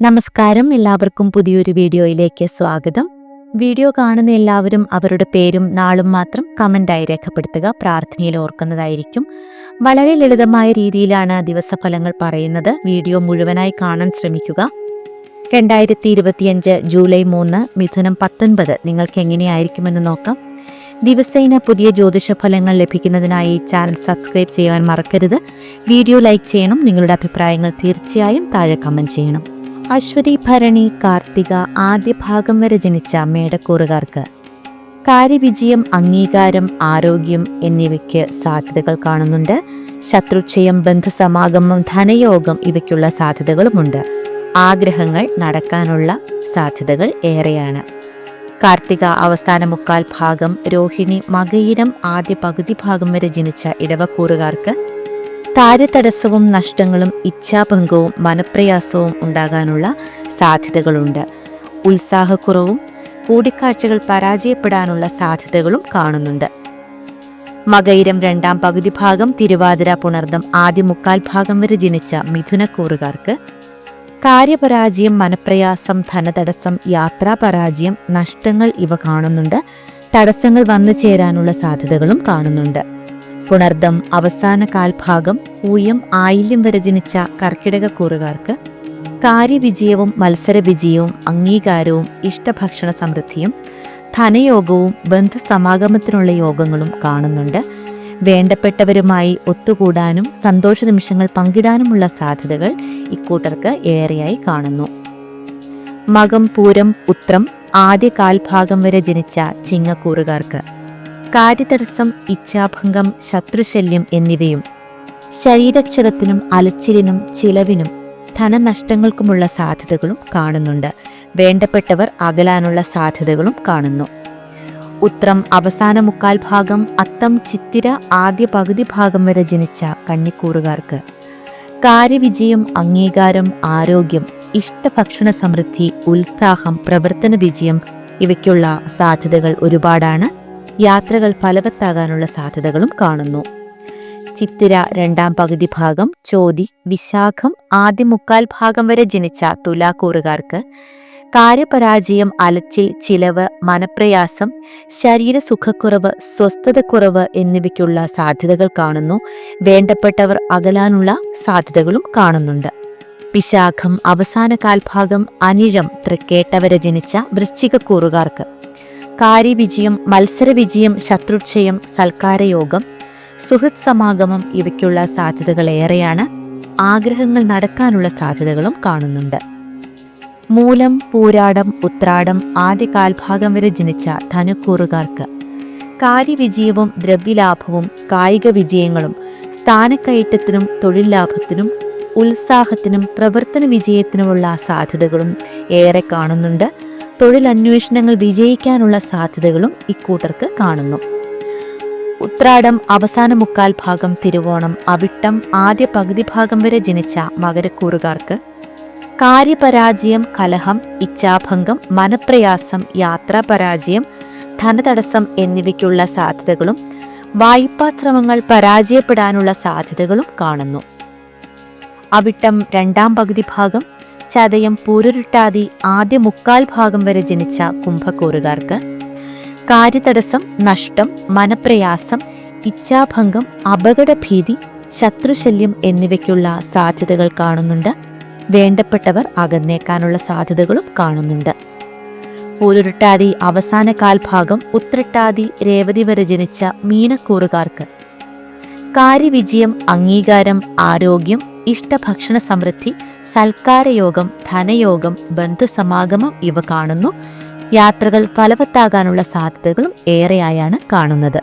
നമസ്കാരം. എല്ലാവർക്കും പുതിയൊരു വീഡിയോയിലേക്ക് സ്വാഗതം. വീഡിയോ കാണുന്ന എല്ലാവരും അവരുടെ പേരും നാളും മാത്രം കമന്റായി രേഖപ്പെടുത്തുക പ്രാർത്ഥനയിൽ ഓർക്കുന്നതായിരിക്കും. വളരെ ലളിതമായ രീതിയിലാണ് ദിവസഫലങ്ങൾ പറയുന്നത്. വീഡിയോ മുഴുവനായി കാണാൻ ശ്രമിക്കുക. രണ്ടായിരത്തി ഇരുപത്തിയഞ്ച് ജൂലൈ മൂന്ന് മിഥുനം പത്തൊൻപത്. നിങ്ങൾക്ക് എങ്ങനെയായിരിക്കുമെന്ന് നോക്കാം. ദിവസേന പുതിയ ജ്യോതിഷ ഫലങ്ങൾ ലഭിക്കുന്നതിനായി ചാനൽ സബ്സ്ക്രൈബ് ചെയ്യാൻ മറക്കരുത്. വീഡിയോ ലൈക്ക് ചെയ്യണം. നിങ്ങളുടെ അഭിപ്രായങ്ങൾ തീർച്ചയായും താഴെ കമന്റ് ചെയ്യണം. അശ്വതി ഭരണി കാർത്തിക ആദ്യ ഭാഗം വരെ ജനിച്ച മേടക്കൂറുകാർക്ക്. കാര്യവിജയം അംഗീകാരം ആരോഗ്യം എന്നിവയ്ക്ക് സാധ്യതകൾ കാണുന്നുണ്ട്. ശത്രുക്ഷയം ബന്ധുസമാഗമം ധനയോഗം ഇവയ്ക്കുള്ള സാധ്യതകളുമുണ്ട്. ആഗ്രഹങ്ങൾ നടക്കാനുള്ള സാധ്യതകൾ ഏറെയാണ്. കാർത്തിക അവസാന മുക്കാൽ ഭാഗം രോഹിണി മകയിരം ആദ്യ പകുതി ഭാഗം വരെ ജനിച്ച ഇടവക്കൂറുകാർക്ക് കാര്യതടസ്സവും നഷ്ടങ്ങളും ഇച്ഛാഭംഗവും മനപ്രയാസവും ഉണ്ടാകാനുള്ള സാധ്യതകളുണ്ട്. ഉത്സാഹക്കുറവും കൂടിക്കാഴ്ചകൾ പരാജയപ്പെടാനുള്ള സാധ്യതകളും കാണുന്നുണ്ട്. മകയിരം രണ്ടാം പകുതി ഭാഗം തിരുവാതിര പുണർദം ആദ്യ മുക്കാൽ ഭാഗം വരെ ജനിച്ച മിഥുനക്കൂറുകാർക്ക് കാര്യപരാജയം മനപ്രയാസം ധനതടസ്സം യാത്രാപരാജയം നഷ്ടങ്ങൾ ഇവ കാണുന്നുണ്ട്. തടസ്സങ്ങൾ വന്നു ചേരാനുള്ള സാധ്യതകളും കാണുന്നുണ്ട്. പുണർദം അവസാന കാൽഭാഗം ഊയം ആയില്യം വരെ ജനിച്ച കർക്കിടകക്കൂറുകാർക്ക് കാര്യവിജയവും മത്സരവിജയവും അംഗീകാരവും ഇഷ്ടഭക്ഷണ സമൃദ്ധിയും ധനയോഗവും ബന്ധുസമാഗമത്തിനുള്ള യോഗങ്ങളും കാണുന്നുണ്ട്. വേണ്ടപ്പെട്ടവരുമായി ഒത്തുകൂടാനും സന്തോഷ നിമിഷങ്ങൾ പങ്കിടാനുമുള്ള സാധ്യതകൾ ഇക്കൂട്ടർക്ക് ഏറെയായി കാണുന്നു. മകം പൂരം ഉത്രം ആദ്യ കാൽഭാഗം വരെ ജനിച്ച ചിങ്ങക്കൂറുകാർക്ക് കാര്യതടസ്സം ഇച്ഛാഭംഗം ശത്രുശല്യം എന്നിവയും ശരീരക്ഷതത്തിനും അലച്ചിലിനും ചിലവിനും ധനനഷ്ടങ്ങൾക്കുമുള്ള സാധ്യതകളും കാണുന്നുണ്ട്. വേണ്ടപ്പെട്ടവർ അകലാനുള്ള സാധ്യതകളും കാണുന്നു. ഉത്രം അവസാന മുക്കാൽ ഭാഗം അത്തം ചിത്തിര ആദ്യ പകുതി ഭാഗം വരെ ജനിച്ച കന്നിക്കൂറുകാർക്ക്. കാര്യവിജയം അംഗീകാരം ആരോഗ്യം ഇഷ്ടഭക്ഷണ സമൃദ്ധി ഉത്സാഹം പ്രവർത്തന വിജയം ഇവയ്ക്കുള്ള സാധ്യതകൾ ഒരുപാടാണ്. യാത്രകൾ ഫലവത്താകാനുള്ള സാധ്യതകളും കാണുന്നു. ചിത്തിര രണ്ടാം പകുതി ഭാഗം ചോതി വിശാഖം ആദ്യ മുക്കാൽ ഭാഗം വരെ ജനിച്ച തുലാക്കൂറുകാർക്ക് കാര്യപരാജയം അലച്ചിൽ ചിലവ് മനപ്രയാസം ശരീരസുഖക്കുറവ് സ്വസ്ഥതക്കുറവ് എന്നിവയ്ക്കുള്ള സാധ്യതകൾ കാണുന്നു. വേണ്ടപ്പെട്ടവർ അകലാനുള്ള സാധ്യതകളും കാണുന്നുണ്ട്. വിശാഖം അവസാന കാൽഭാഗം അനിഴം തൃക്കേട്ടവരെ ജനിച്ച വൃശ്ചികക്കൂറുകാർക്ക് കാര്യവിജയം മത്സരവിജയം ശത്രുക്ഷയം സൽക്കാരയോഗം സുഹൃത് സമാഗമം ഇവയ്ക്കുള്ള സാധ്യതകൾ ഏറെയാണ് ആഗ്രഹങ്ങൾ നടക്കാനുള്ള സാധ്യതകളും കാണുന്നുണ്ട്. മൂലം പൂരാടം ഉത്രാടം ആദ്യ കാൽഭാഗം വരെ ജനിച്ച ധനുക്കൂറുകാർക്ക് കാര്യവിജയവും ദ്രവ്യലാഭവും കായിക വിജയങ്ങളും സ്ഥാനക്കയറ്റത്തിനും തൊഴിൽ ലാഭത്തിനും ഉത്സാഹത്തിനും പ്രവർത്തന വിജയത്തിനുമുള്ള സാധ്യതകളും ഏറെ കാണുന്നുണ്ട്. തൊഴിലന്വേഷണങ്ങൾ വിജയിക്കാനുള്ള സാധ്യതകളും ഇക്കൂട്ടർക്ക് കാണുന്നു. ഉത്രാടം അവസാന മുക്കാൽ ഭാഗം തിരുവോണം അവിട്ടം ആദ്യ പകുതി ഭാഗം വരെ ജനിച്ച മകരക്കൂറുകാർക്ക് കാര്യപരാജയം കലഹം ഇച്ഛാഭംഗം മനപ്രയാസം യാത്രാപരാജയം ധനതടസ്സം എന്നിവയ്ക്കുള്ള സാധ്യതകളും വായ്പാശ്രമങ്ങൾ പരാജയപ്പെടാനുള്ള സാധ്യതകളും കാണുന്നു. അവിട്ടം രണ്ടാം പകുതി ഭാഗം ചതയം പൂരുരുട്ടാതി ആദ്യ മുക്കാൽ ഭാഗം വരെ ജനിച്ച കുംഭക്കൂറുകാർക്ക് കാര്യതടസ്സം നഷ്ടം മനപ്രയാസം ഇച്ഛാഭംഗം അപകടഭീതി ശത്രുശല്യം എന്നിവയ്ക്കുള്ള സാധ്യതകൾ കാണുന്നുണ്ട്. വേണ്ടപ്പെട്ടവർ അകന്നേക്കാനുള്ള സാധ്യതകളും കാണുന്നുണ്ട്. പൂരുരുട്ടാതി അവസാന കാൽഭാഗം ഉത്രട്ടാതി രേവതി വരെ ജനിച്ച മീനക്കൂറുകാർക്ക് കാര്യവിജയം അംഗീകാരം ആരോഗ്യം ഇഷ്ടഭക്ഷണ സമൃദ്ധി സൽക്കാരയോഗം ധനയോഗം ബന്ധുസമാഗമം ഇവ കാണുന്നു. യാത്രകൾ ഫലവത്താകാനുള്ള സാധ്യതകളും ഏറെയായാണ് കാണുന്നത്.